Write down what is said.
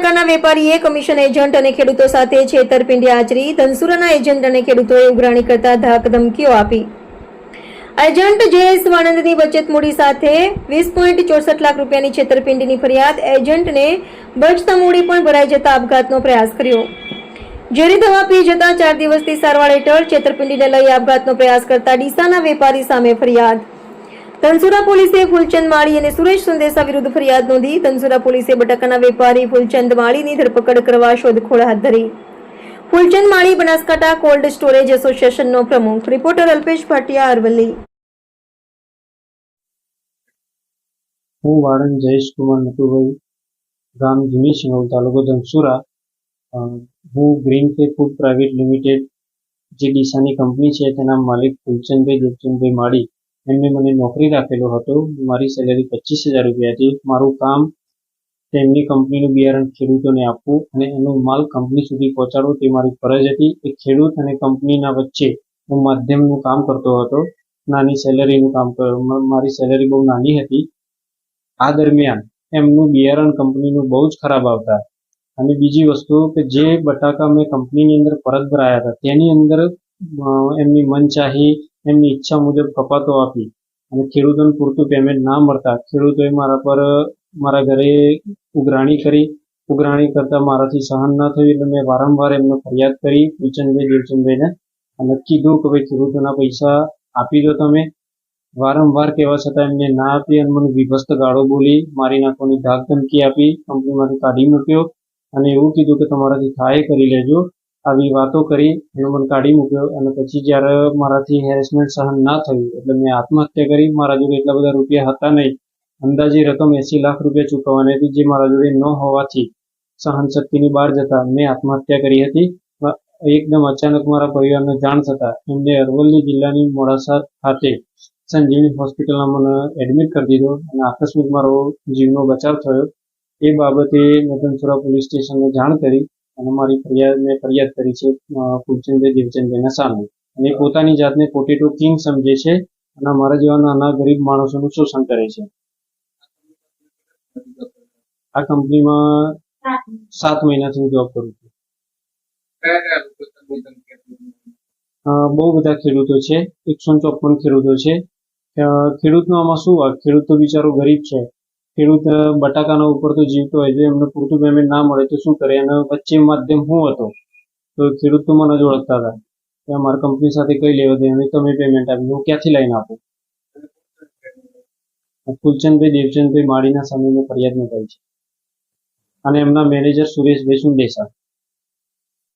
બટાકાના વેપારીએ commission agent અને ખેડૂતો સાથે છેતરપિંડી આચરી. ધનસુરાના એજન્ટ અને ખેડૂતોએ ઉઘરાણી કરતા ધાક ધમકીઓ આપી. એજન્ટ જયેશ વાણંદની બચત મૂડી સાથે વીસ પોઈન્ટ ચોસઠ લાખ રૂપિયાની છેતરપિંડીની ફરિયાદ. એજન્ટને બચતા મૂડી પણ ભરાઈ જતા આપઘાતનો પ્રયાસ કર્યો. ઝેરી દવા પી જતા ચાર દિવસથી સારવાર હેઠળ છેતરપિંડીને લઈ આપઘાતનો પ્રયાસ કરતા ડીસાના વેપારી સામે ફરિયાદ. ધનસુરા પોલીસે ફૂલચંદ માળી અને સુરેશ સંદેશા વિરુદ્ધ ફરિયાદ નોંધી તનસુરા પોલીસે બટાકાના વેપારી ફૂલચંદ માળીની ધરપકડ કરવા શોધખોળ હાથ ધરી. ફૂલચંદ માળી બનાસકાંઠા કોલ્ડ સ્ટોરેજ એસોસિએશનનો પ્રમુખ રિપોર્ટર અલ્પેશ ભાટિયા અરવલ્લી. હું વાળંદ જયેશ કુમાર નટુભાઈ ગામ સિંગોલ તાલુકો ધનસુરા. હું ગ્રીન પે ફૂડ પ્રાઇવેટ લિમિટેડ જે ડીસાની કંપની છે, તેના માલિક ફૂલચંદભાઈ દેવચંદભાઈ માળી. એમને મને નોકરી રાખેલો હતો. મારી સેલેરી પચીસ હજાર રૂપિયા હતી. મારું કામ તેમની કંપનીનું બિયારણ ખેડૂતોને આપવું અને એનો માલ કંપની સુધી પહોંચાડવો તે મારી ફરજ હતી. એ ખેડૂત અને કંપનીના વચ્ચે હું માધ્યમનું કામ કરતો હતો. નાની સેલેરીનું કામ મારી સેલેરી બહુ નાની હતી. આ દરમિયાન એમનું બિયારણ કંપનીનું બહુ જ ખરાબ આવતા. અને બીજી વસ્તુ કે જે બટાકા મેં કંપનીની અંદર પરત ભરાયા હતા, તેની અંદર એમની મનચાહી એમની ઈચ્છા મુજબ કપાતો આપી અને ખેડૂતોને પૂરતું પેમેન્ટ ના મળતા ખેડૂતોએ મારા પર, મારા ઘરે ઉઘરાણી કરી. ઉઘરાણી કરતાં મારાથી સહન ના થયું એટલે મેં વારંવાર એમને ફરિયાદ કરી પૂચનભાઈ દેવચંદભાઈને અને કીધું કે ભાઈ ખેડૂતોના પૈસા આપી દો તમે. વારંવાર કહેવા છતાં એમને ના આપી અને મને વિભસ્ત ગાળો બોલી મારી નાખવાની ધાક ધમકી આપી, કંપનીમાંથી કાઢી મૂક્યો અને એવું કીધું કે તમારાથી થાય કરી લેજો. આવી વાતો કરી અને મને કાઢી મૂક્યો અને પછી જ્યારે મારાથી હેરેસમેન્ટ સહન ના થયું, એટલે મેં આત્મહત્યા કરી. મારા જોડે એટલા બધા રૂપિયા હતા નહીં. અંદાજી રકમ એસી લાખ રૂપિયા ચૂકવવાની હતી, જે મારા જોડે ન હોવાથી સહન શક્તિની બહાર જતા મેં આત્મહત્યા કરી હતી. એકદમ અચાનક મારા પરિવારને જાણ થતા એમને અરવલ્લી જિલ્લાની મોડાસા ખાતે સંજીવની હોસ્પિટલમાં મને એડમિટ કરી દીધો અને આકસ્મિક મારો જીવનો બચાવ થયો. એ બાબતે મેં પોલીસ સ્ટેશનને જાણ કરી. અને મારી ફરિયાદ મેં ફરિયાદ કરી છે અ, દેવચંદ્રના સામે. અને પોતાની જાતને પોટેટો કિંગ સમજે છે અને અમારા જેવા નાના ગરીબ માણસોનું શોષણ કરે છે. આ કંપનીમાં સાત મહિનાથી હું જોબ કરું છું. બહુ બધા ખેડૂતો છે. એકસો ચોપન ખેડૂતો છે. ખેડૂતનો આમાં શું વાત? ખેડૂત તો બિચારો ગરીબ છે. ખેડૂત બટાકાનો બટાકાના ઉપર તો જીવતો હોય છે, એમને પૂરતું પેમેન્ટ ના મળે તો શું કરે? એનો વચ્ચે માધ્યમ હું હતો, તો ખેડૂત તો મને જ ઓળખતા હતા. કે અમારી કંપની સાથે કઈ લેવા દે તમે પેમેન્ટ આપ્યું હું ક્યાંથી લઈને આપું? ફૂલચંદભાઈ દેવચંદભાઈ માળીના સમયમાં ફરિયાદ નોંધાઈ છે. અને એમના મેનેજર સુરેશભાઈ સુંદેસા